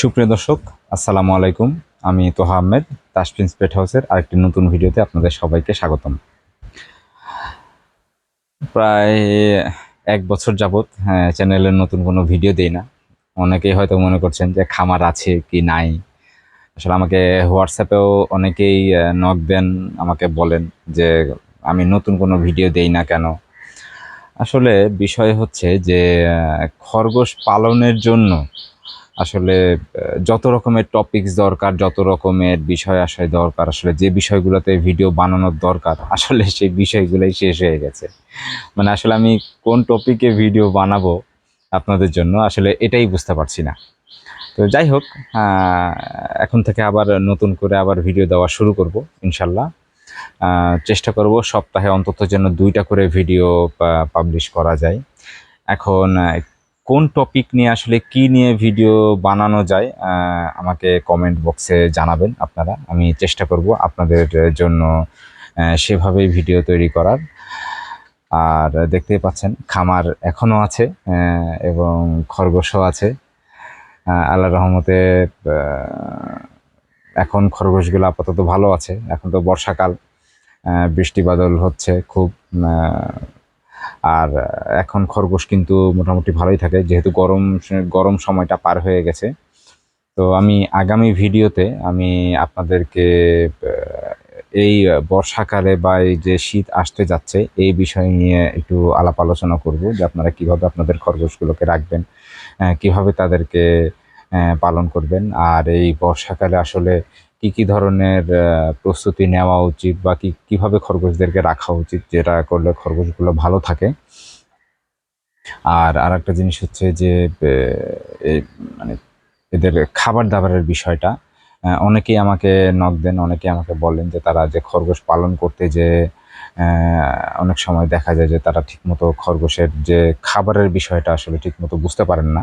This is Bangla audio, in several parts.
সুপ্রিয় দর্শক, আসসালামু আলাইকুম। আমি তোহা আহমেদ তাসপ্রিন্স পেট হাউসের আরেকটি নতুন ভিডিওতে আপনাদের সবাইকে স্বাগতম। প্রায় এক বছর যাবৎ চ্যানেলের নতুন কোনো ভিডিও দেই না। অনেকেই হয়তো মনে করছেন যে খামার আছে কি নাই। আসলে আমাকে হোয়াটসঅ্যাপেও অনেকেই নক দেন, আমাকে বলেন যে আমি নতুন কোনো ভিডিও দেই না কেন। আসলে বিষয় হচ্ছে যে খরগোশ পালনের জন্য আসলে যত রকমের টপিকস দরকার, যত রকমের বিষয় আশয় দরকার, আসলে যে বিষয়গুলোতে ভিডিও বানানোর দরকার, আসলে সেই বিষয়গুলোই শেষ হয়ে গেছে। মানে আসলে আমি কোন টপিকে ভিডিও বানাবো আপনাদের জন্য, আসলে এটাই বুঝতে পারছি না। তো যাই হোক এখন থেকে আবার নতুন করে আবার ভিডিও দেওয়া শুরু করব, ইনশাল্লাহ। চেষ্টা করব সপ্তাহে অন্তত যেন দুইটা করে ভিডিও পাবলিশ করা যায়। এখন কোন টপিক নিয়ে আসলে কি নিয়ে ভিডিও বানানো যায় আমাকে কমেন্ট বক্সে জানাবেন আপনারা। আমি চেষ্টা করব আপনাদের জন্য সেভাবেই ভিডিও তৈরি করার। আর দেখতেই পাচ্ছেন খামার এখনও আছে এবং খরগোশও আছে। আহ, আল্লাহর রহমতে এখন খরগোশগুলো আপাতত ভালো আছে। এখন তো বর্ষাকাল বৃষ্টি বাদল হচ্ছে খুব আর এখন খরগোশ কিন্তু মোটামুটি ভালোই থাকে, যেহেতু গরম গরম সময়টা পার হয়ে গেছে। তো আমি আগামী ভিডিওতে আমি আপনাদেরকে এই বর্ষাকালে বা এই যে শীত আসতে যাচ্ছে, এই বিষয় নিয়ে একটু আলাপ আলোচনা করব, যে আপনারা কীভাবে আপনাদের খরগোশগুলোকে রাখবেন কীভাবে তাদেরকে পালন করবেন। আর এই বর্ষাকালে আসলে কি কি ধরনের প্রস্তুতি নেওয়া উচিত বা কি, কীভাবে খরগোশদেরকে রাখা উচিত যেটা করলে খরগোশগুলো ভালো থাকে? আর আর একটা জিনিস হচ্ছে যে এই মানে এদের খাবার দাবারের বিষয়টা অনেকেই আমাকে নক দেন, অনেকেই আমাকে বলেন যে তারা যে খরগোশ পালন করতে যে অনেক সময় দেখা যায় যে তারা ঠিকমতো খরগোশের যে খাবারের বিষয়টা আসলে ঠিকমতো বুঝতে পারেন না।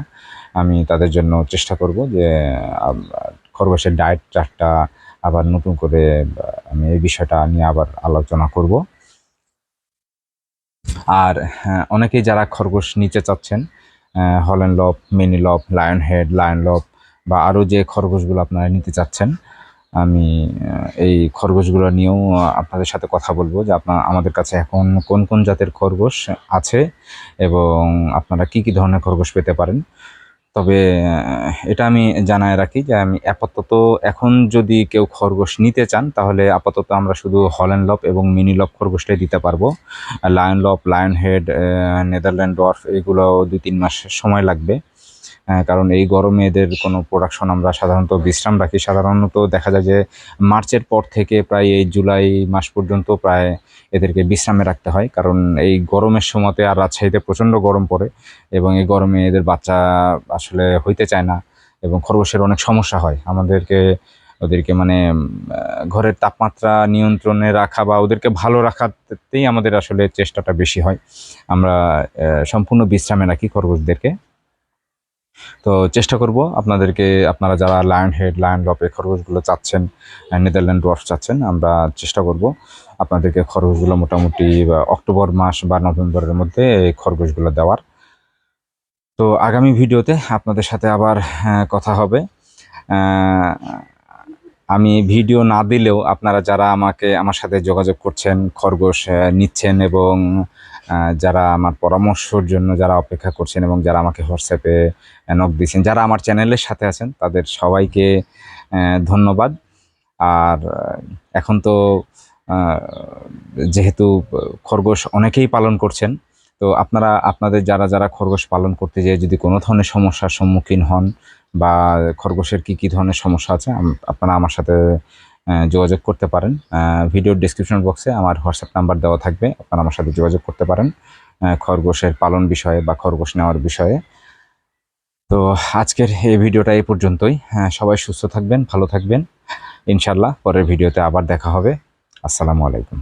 আমি তাদের জন্য চেষ্টা করব যে খরগোশের ডায়েট চার্টটা আবার নতুন করে আমি এই বিষয়টা নিয়ে আবার আলোচনা করব। আর হ্যাঁ, অনেকেই যারা খরগোশ নিতে চাচ্ছেন হলেন লব মিনি লব লায়ন হেড লায়ন লব বা আরও যে খরগোশগুলো আপনারা নিতে চাচ্ছেন আমি এই খরগোশগুলো নিয়েও আপনাদের সাথে কথা বলব যে আপনার আমাদের কাছে এখন কোন কোন জাতের খরগোশ আছে এবং আপনারা কি কি ধরনের খরগোশ পেতে পারেন। তবে এটা আমি জানায় রাখি যে আমি আপাতত এখন যদি কেউ খরগোশ নিতে চান, তাহলে আপাতত আমরা শুধু হল্যান্ড লপ এবং মিনি লপ খরগোশটাই দিতে পারব। Lion lop lion head Netherland dwarf এগুলো দুই তিন মাস সময় লাগবে। কারণ এই গরমে এদের কোনো প্রোডাকশন আমরা সাধারণত বিশ্রাম রাখি। সাধারণত দেখা যায় যে মার্চের পর থেকে প্রায় এই জুলাই মাস পর্যন্ত প্রায় এদেরকে বিশ্রামে রাখতে হয়। কারণ এই গরমের সময়তে আর রাজশাহীতে প্রচণ্ড গরম পড়ে এবং এই গরমে এদের বাচ্চা আসলে হইতে চায় না এবং খরগোশের অনেক সমস্যা হয়। আমাদেরকে, ওদেরকে মানে ঘরের তাপমাত্রা নিয়ন্ত্রণে রাখা বা ওদেরকে ভালো রাখাতেই আমাদের আসলে চেষ্টাটা বেশি হয়। আমরা সম্পূর্ণ বিশ্রামে রাখি খরগোশদেরকে। তো চেষ্টা করব আপনাদেরকে, আপনারা যারা লায়ন হেড লায়ন লপে খরগোশগুলো চাচ্ছেন নেদারল্যান্ড ডোয়ার্ফ চাচ্ছেন, আমরা চেষ্টা করব আপনাদেরকে খরগোশগুলো মোটামুটি অক্টোবর মাস বা নভেম্বরের মধ্যে এই খরগোশগুলো দেওয়ার। তো আগামী ভিডিওতে আপনাদের সাথে আবার কথা হবে। আমি ভিডিও না দিলেও আপনারা যারা আমাকে, আমার সাথে যোগাযোগ করছেন, খরগোশ নিচ্ছেন এবং যারা আমার পরামর্শর জন্য যারা অপেক্ষা করছেন এবং যারা আমাকে হোয়াটসঅ্যাপে নক দিয়েছেন, যারা আমার চ্যানেলের সাথে আছেন, তাদের সবাইকে ধন্যবাদ। আর এখন তো যেহেতু খরগোশ অনেকেই পালন করছেন, তো আপনারা, আপনাদের যারা যারা খরগোশ পালন করতে যেয়ে যদি কোনো ধরনের সমস্যার সম্মুখীন হন বা খরগোশের কি কি ধরনের সমস্যা আছে আপনারা আমার সাথে যোগাযোগ করতে পারেন। ভিডিওর ডিসক্রিপশন বক্সে আমার হোয়াটসঅ্যাপ নাম্বার দেওয়া থাকবে। আপনারা আমার সাথে যোগাযোগ করতে পারেন খরগোশের পালন বিষয়ে বা খরগোশ নেওয়ার বিষয়ে। তো আজকের এই ভিডিওটা এই পর্যন্তই। হ্যাঁ, সবাই সুস্থ থাকবেন ভালো থাকবেন। ইনশাল্লাহ পরের ভিডিওতে আবার দেখা হবে। আসসালামু আলাইকুম।